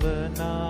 the night.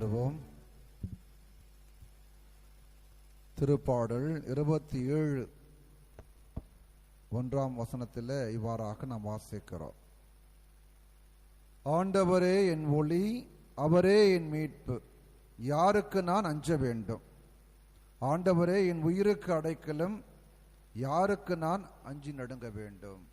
வருவோம். திருப்பாடல் இருபத்தி ஏழு ஒன்றாம் வசனத்தில் இவ்வாறாக நாம் வாசிக்கிறோம். ஆண்டவரே என் ஒளி அவரே என் மீட்பு. யாருக்கு நான் அஞ்ச வேண்டும்? ஆண்டவரே என் உயிருக்கு அடைக்கலும் யாருக்கு நான் அஞ்சி நடுங்க வேண்டும்?